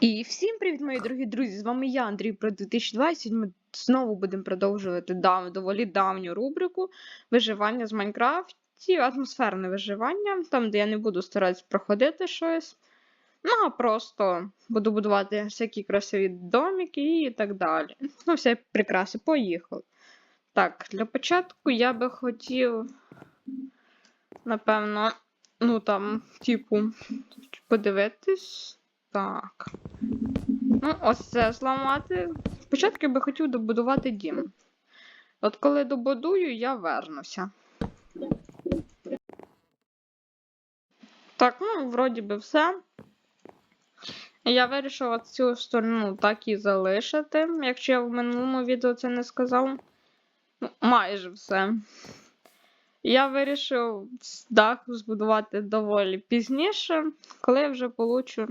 І всім привіт, мої дорогі друзі! З вами я, Андрій про 2020. Ми знову будемо продовжувати дав, доволі давню рубрику виживання з Майнкрафті, атмосферне виживання, там, де я не буду старатися проходити щось. Ну, а просто буду будувати всякі красиві домики і так далі. Ну, все прикраси, поїхали. Так, для початку я би хотів, напевно, ну там, типу, подивитись. Так. Ну, ось це зламати. Спочатку я би хотів добудувати дім. От коли добудую, я вернуся. Так, ну, вроді би все. Я вирішив цю сторону так і залишити, якщо я в минулому відео це не сказав. Ну, майже все. Я вирішив дах збудувати доволі пізніше, коли я вже получу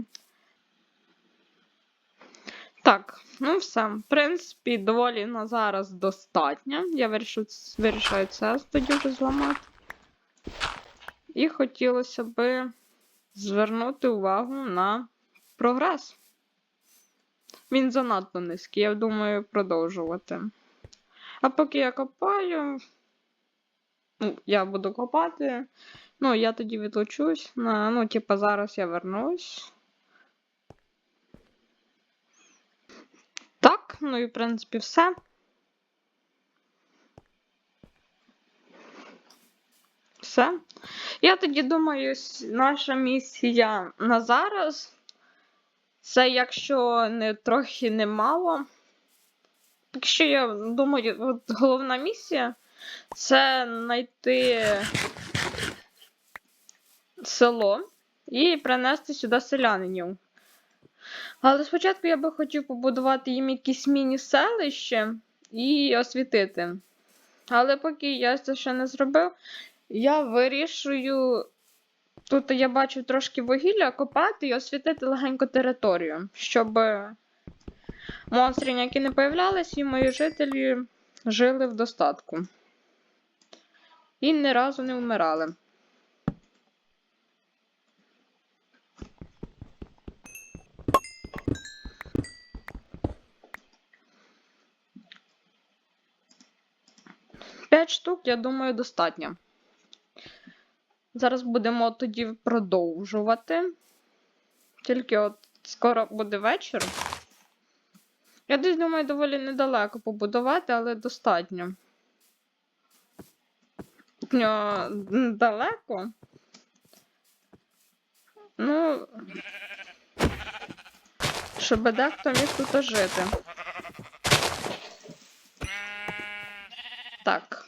так, ну все. В принципі, доволі на зараз достатньо. Я вирішу, вирішаю це тоді вже зламати. І хотілося би звернути увагу на прогрес. Він занадто низький, я думаю, продовжувати. А поки я копаю, ну, я буду копати. Ну, я тоді відлучусь. На, ну, типа, зараз я вернусь. Так, ну і в принципі все. Все. Я тоді думаю, наша місія на зараз. Це якщо не трохи не мало. Так що я думаю, от головна місія це знайти село і принести сюди селянинів. Але спочатку я би хотів побудувати їм якісь міні-селище і освітити. Але поки я це ще не зробив, я вирішую. Тут я бачу трошки вугілля копати і освітити легенько територію, щоб монстри, які не появлялись, і мої жителі жили в достатку. І ні разу не вмирали. П'ять штук, я думаю, достатньо. Зараз будемо тоді продовжувати. Тільки от скоро буде вечір. Я десь думаю, доволі недалеко побудувати, але достатньо. Далеко. Ну, щоб дехто міг тут жити. Так.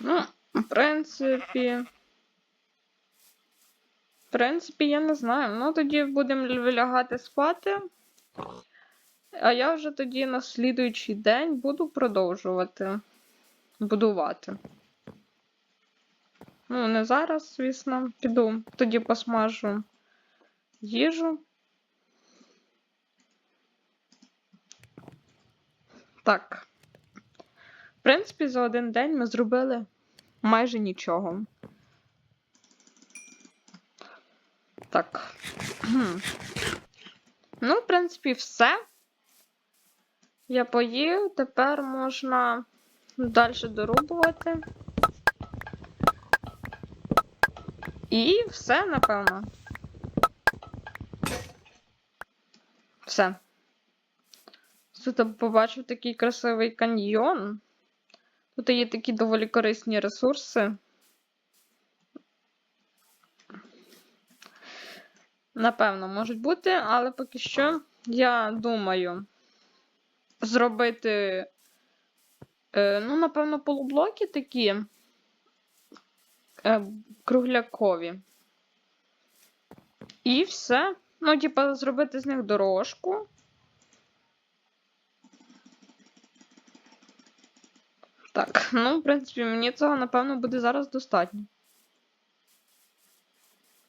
Ну, в принципі. В принципі, я не знаю. Ну, тоді будемо лягати спати. А я вже тоді на слідуючий день буду продовжувати будувати. Ну, не зараз, звісно, піду. Тоді посмажу їжу. Так. В принципі, за один день ми зробили майже нічого. Так. Ну, в принципі, все. Я поїв, тепер можна далі дорубувати. І все, напевно. Все. Тут побачив такий красивий каньйон. Тут є такі доволі корисні ресурси. Напевно, можуть бути, але поки що я думаю зробити, е, ну, напевно, полублоки такі е, круглякові. І все. Ну, типа, зробити з них дорожку. Так, ну, в принципі, мені цього, напевно, буде зараз достатньо.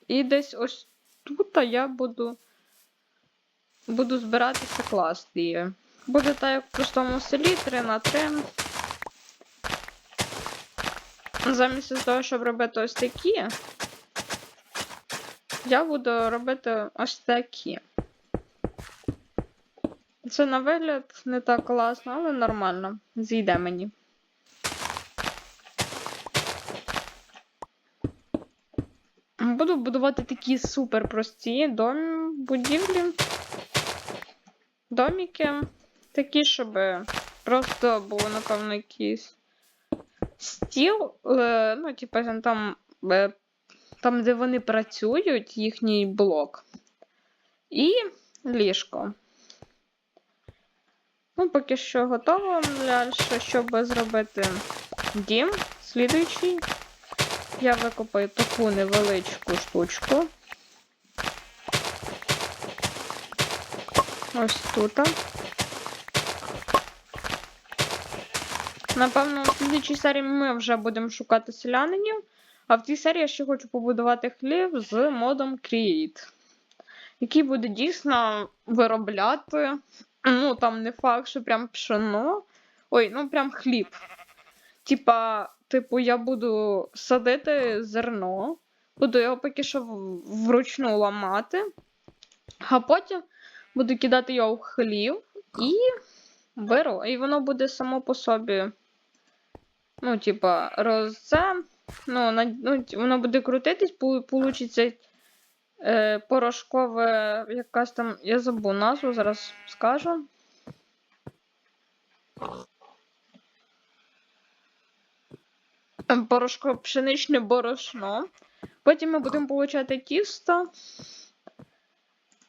І десь ось тут я буду буду збиратися класти. Буде так, як в простому селі 3 на 3. замість того, щоб робити ось такі, я буду робити ось такі. Це на вигляд не так класно, але нормально. Зійде мені. Буду будувати такі супер прості будівлі. Доміки. Такі, щоб просто було, напевно, якийсь стіл. е, Ну, типу, там, е, там, де вони працюють, їхній блок. І ліжко. Ну, поки що готово далі, щоб зробити дім слідуючий. Я викопаю таку невеличку штучку. Ось тут. Напевно, в слідчій серії ми вже будемо шукати селянинів. А в цій серії я ще хочу побудувати хліб з модом Create, який буде дійсно виробляти. Ну, там не факт, що прям пшено. Ой, ну прям хліб. Типа, типу, я буду садити зерно, буду його поки що вручну ламати, а потім буду кидати його в хлів і беру. І воно буде само по собі. Ну, типа, роз це. Ну, на, ну, воно буде крутитись, получиться е, порошкове якась там. Я забув назву, зараз скажу. Порошко, пшеничне борошно. Потім ми будемо получати тісто.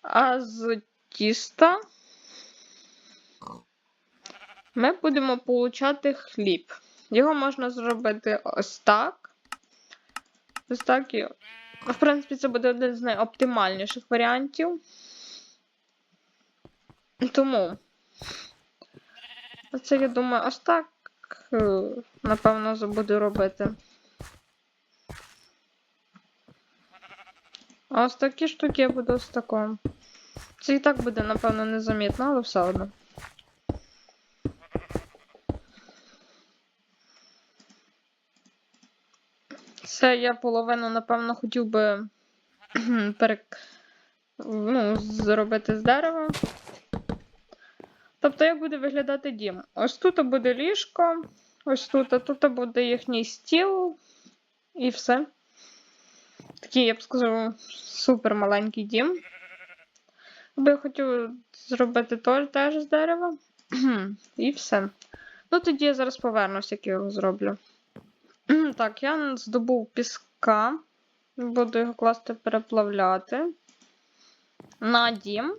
А з тіста ми будемо получати хліб. Його можна зробити ось так. Ось так і. В принципі, це буде один з найоптимальніших варіантів. Тому. Це, я думаю, ось так. Е, Напевно, буду робити. Ось такі штуки я буду ось такого. Це і так буде, напевно, незамітно, але все одно. Це я половину, напевно, хотів би перек... ну, зробити з дерева. Тобто, як буде виглядати дім? Ось тут буде ліжко, ось тут, а тут буде їхній стіл і все. Такий, я б сказав, супер маленький дім. Би я хотів зробити теж з дерева. І все. Ну, тоді я зараз повернуся, як я його зроблю. Так, я здобув піска. Буду його класти переплавляти. На дім.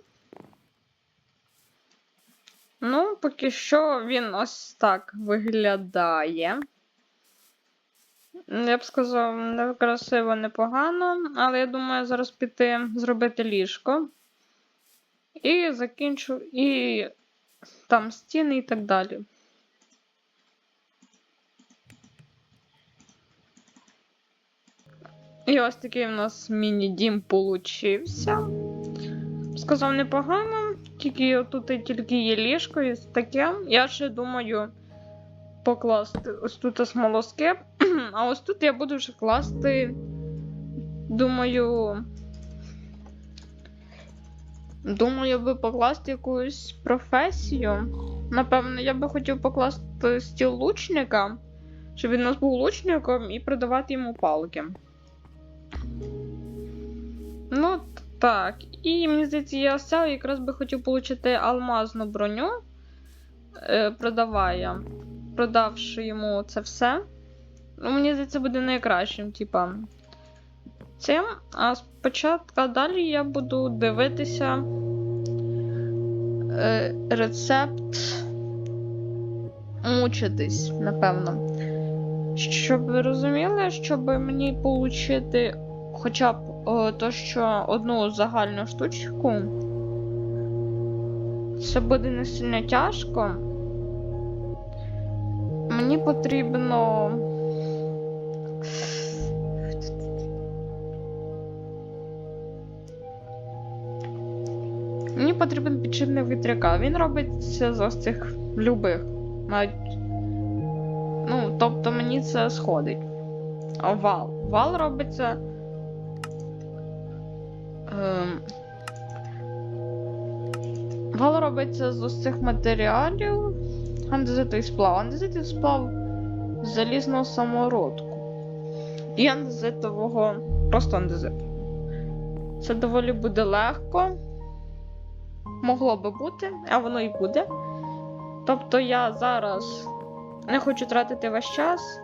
Ну, поки що він ось так виглядає. Я б сказав, не красиво, непогано, але я думаю, зараз піти зробити ліжко. І закінчу, і там стіни і так далі. І ось такий у нас міні-дім получився. Сказав непогано, тільки отут і тільки є ліжко і таке. Я ще думаю покласти ось тут смолоскип, а ось тут я буду вже класти, думаю. Думаю, би покласти якусь професію. Напевно, я би хотів покласти стіл лучника, щоб він у нас був лучником і продавати йому палки. Ну, так. І мені здається, я це якраз би хотів отримати алмазну броню, е, продавая, продавши йому це все. Ну, мені здається, буде найкращим, типа. Цим. А спочатку далі я буду дивитися е, рецепт мучитись, напевно. Щоб ви розуміли, щоб мені отримати хоча б о, то, що одну загальну штучку, це буде не сильно тяжко. Мені потрібно. Мені потрібен підшипник вітряка. Він робиться з ось цих любих. Навіть. Ну, тобто мені це сходить. А вал. Вал робиться. Робиться з усіх матеріалів. Андезитовий сплав. Андезитовий сплав з самородку. І андезитового. Просто андезит. Це доволі буде легко. Могло би бути, а воно і буде. Тобто я зараз не хочу тратити ваш час.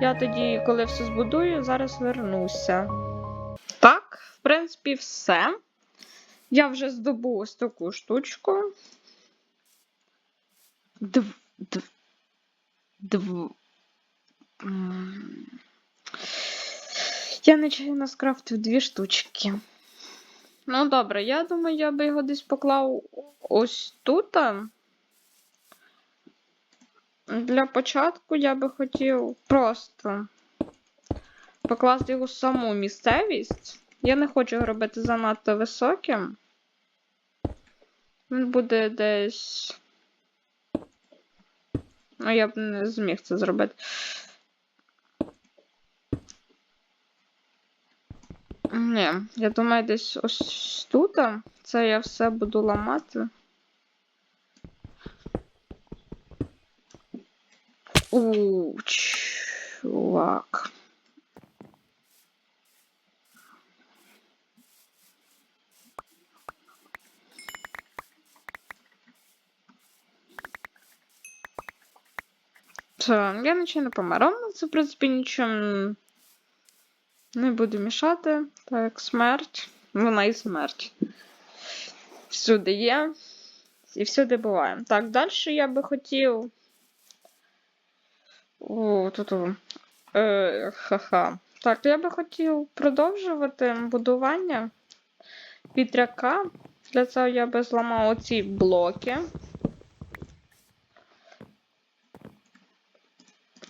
Я тоді, коли все збудую, зараз вернуся. Так, в принципі, все. Я вже здобув ось таку штучку. Дв... Дв... Дв... Я нечайно скрафтив дві штучки. Ну, добре, я думаю, я би його десь поклав ось тут. Для початку я би хотів просто покласти його в саму місцевість. Я не хочу робити занадто високим. Він буде десь. Ну, я б не зміг це зробити. Ні, я думаю, десь ось тут. Це я все буду ламати. У, чувак. Я нічого не померла. Ну, Це, в принципі, нічого не буду мішати. Так, смерть. Вона і смерть. Всюди є. І всюди буває. Так, далі я би хотів. О, тут. Е, ха-ха. Так, я би хотів продовжувати будування вітряка. Для цього я би зламав оці блоки.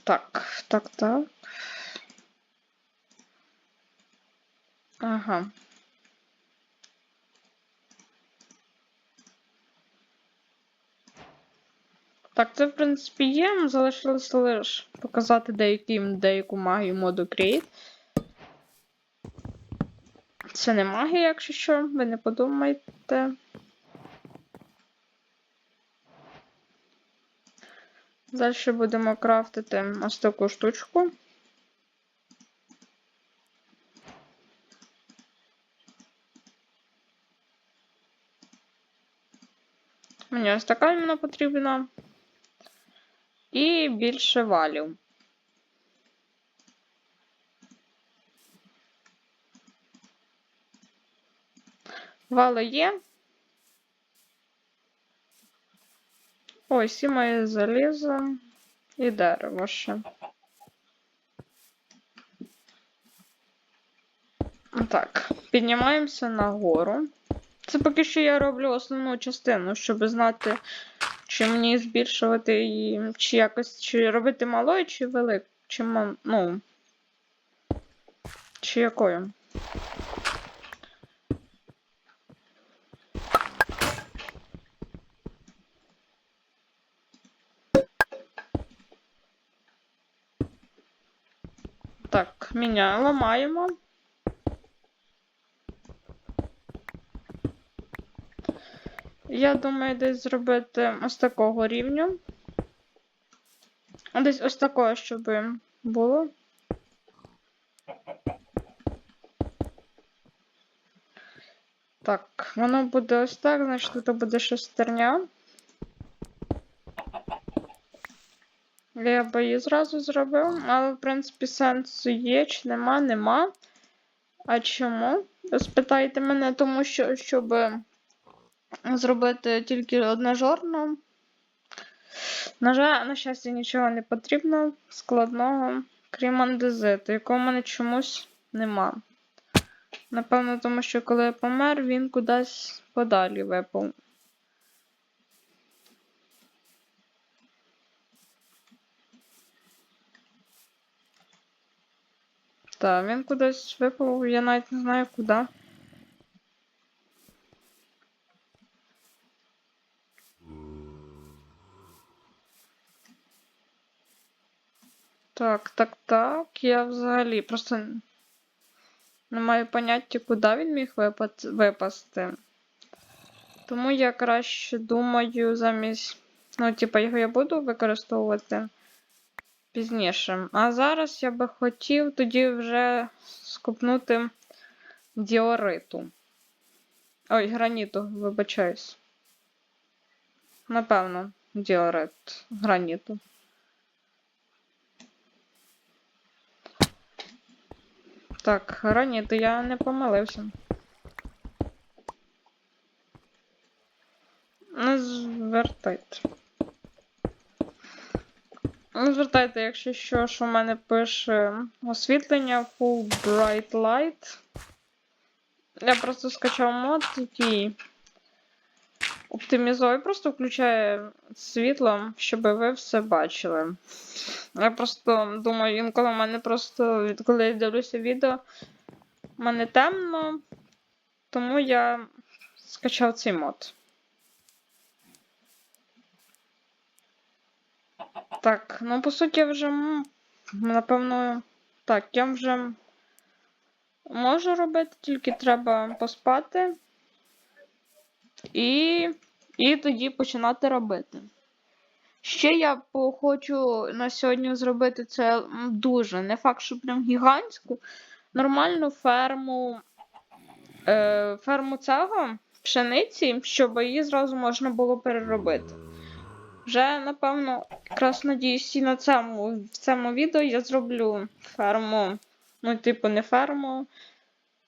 Так, так, так. Ага. Так, це, в принципі, є. Залишилося лише показати деякі, деяку магію моду Create. Це не магія, якщо що, ви не подумайте. Далі будемо крафтити ось таку штучку. Мені ось така іменно потрібна. І більше валів. Вали є. Ось і моє залізо і дерево ще. Так, піднімаємося нагору. Це поки що я роблю основну частину, щоб знати, чи мені збільшувати її, чи якось чи робити малою, чи великою, чи ну. Чи якою. Так, міня ламаємо. Я думаю, десь зробити ось такого рівню. Десь ось такого, щоб було. Так, воно буде ось так, значить тут буде шестерня. Я би її зразу зробив, але, в принципі, сенсу є, чи нема, нема. А чому? Спитайте мене, тому що, щоб зробити тільки одножорно. На жаль, на щастя, нічого не потрібно складного, крім андезиту, якого в мене чомусь нема. Напевно, тому що коли я помер, він кудись подалі випав. Так, він кудись випав, я навіть не знаю куди. Так. Так, так. Я взагалі просто не маю поняття, куди він міг випасти. Тому я краще думаю замість. Ну, типа, його я буду використовувати пізніше. А зараз я би хотів тоді вже скупнути діориту. Ой, граніту, вибачаюсь. Напевно, діорит граніту. Так, граніту, я не помилився. Не звертайте. Не звертайте, якщо що, що в мене пише освітлення Full Bright Light. Я просто скачав мод, який оптимізує, просто включає світло, щоб ви все бачили. Я просто думаю, інколи в мене просто, коли я дивлюся відео, в мене темно, тому я скачав цей мод. Так, ну по суті, вже напевно. Так, я вже можу робити, тільки треба поспати. І, і тоді починати робити. Ще я хочу на сьогодні зробити це дуже, не факт, що прям гігантську, нормальну ферму, е, ферму цього пшениці, щоб її зразу можна було переробити. Вже, напевно, якраз надіюсь, і на цьому, в цьому відео я зроблю ферму. Ну, типу, не ферму.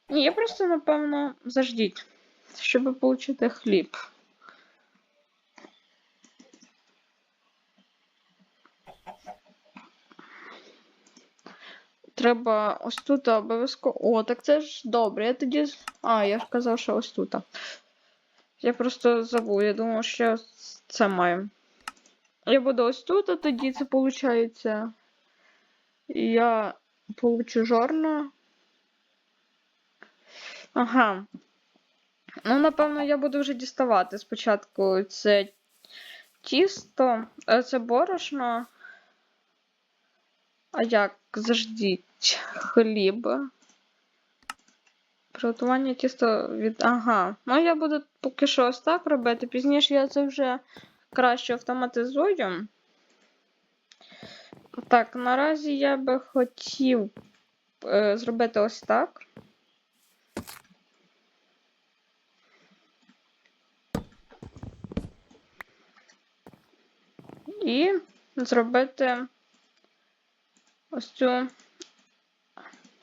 Ні, я просто, напевно, заждіть, щоб отримати хліб. Треба ось тут обов'язково. О, так це ж добре. Я тоді. А, я ж казав, що ось тут. Я просто забув, я думав, що це маю. Я буду ось тут, а тоді це виходить. Я получу жорно. Ага. Ну, напевно, я буду вже діставати спочатку це тісто, е, це борошно. А як? Заждіть. Хліб. Приготування тіста від. Ага. Ну, я буду поки що ось так робити. Пізніше я це вже краще автоматизую. Так, наразі я би хотів е, зробити ось так. І зробити ось цю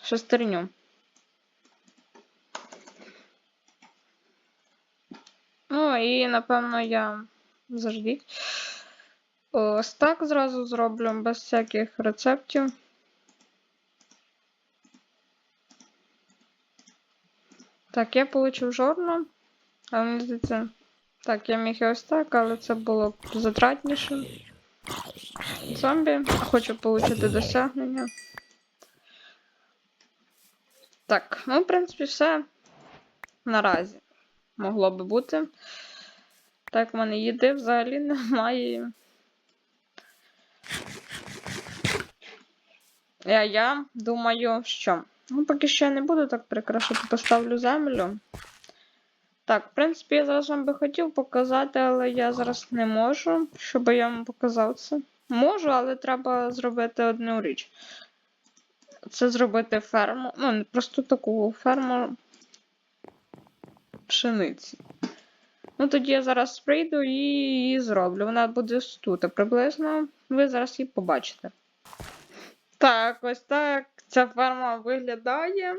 шестерню. Ну і напевно я заждіть. Ось так зразу зроблю без всяких рецептів. Так, я получив жорно. Але мені здається. Так, я міг і ось так, але це було б затратніше. Зомбі. Хочу отримати досягнення. Так, ну, в принципі, все наразі могло би бути. Так, в мене їди взагалі немає. Я, я думаю, що. Ну, поки що я не буду так прикрашати, поставлю землю. Так, в принципі, я зараз вам би хотів показати, але я зараз не можу, щоб я вам показав це. Можу, але треба зробити одну річ. Це зробити ферму. Ну, просто таку ферму пшениці. Ну, тоді я зараз прийду і її зроблю. Вона буде тут приблизно. Ви зараз її побачите. Так, ось так ця ферма виглядає.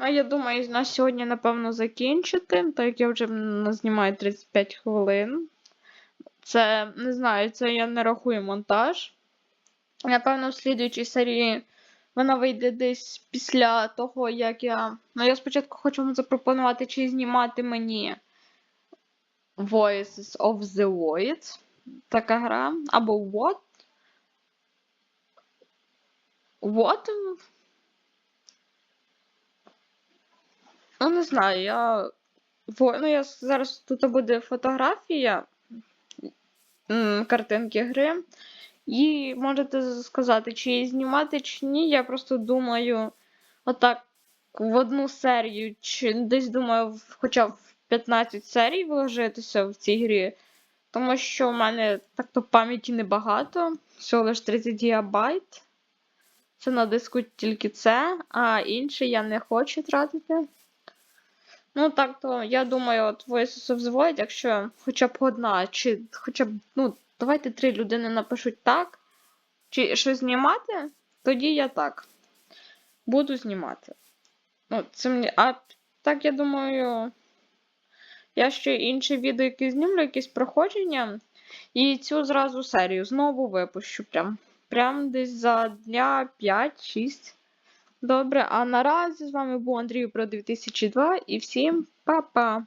А я думаю, на сьогодні, напевно, закінчити, так як я вже знімаю 35 хвилин. Це, не знаю, це я не рахую монтаж. Напевно, в слідуючій серії вона вийде десь після того, як я. Ну, я спочатку хочу вам запропонувати, чи знімати мені Voices of the Void. Така гра. Або What. What? Ну, не знаю, я. Ну, я зараз тут буде фотографія картинки гри. І можете сказати, чи її знімати, чи ні. Я просто думаю, отак в одну серію, чи десь думаю, хоча б 15 серій вложитися в цій грі. Тому що в мене так-то пам'яті небагато, всього лише 30 гігабайт. Це на диску тільки це, а інше я не хочу тратити. Ну, так то, я думаю, от ВСС взводять, якщо хоча б одна, чи хоча б, ну, давайте три людини напишуть так, чи щось знімати, тоді я так. Буду знімати. Ну, це мені. А так, я думаю, я ще інші відео які знімлю, якісь проходження. І цю зразу серію знову випущу. Прям, прям десь за дня 5-6. Добре, а наразі з вами був Андрій про 2002 і всім па-па!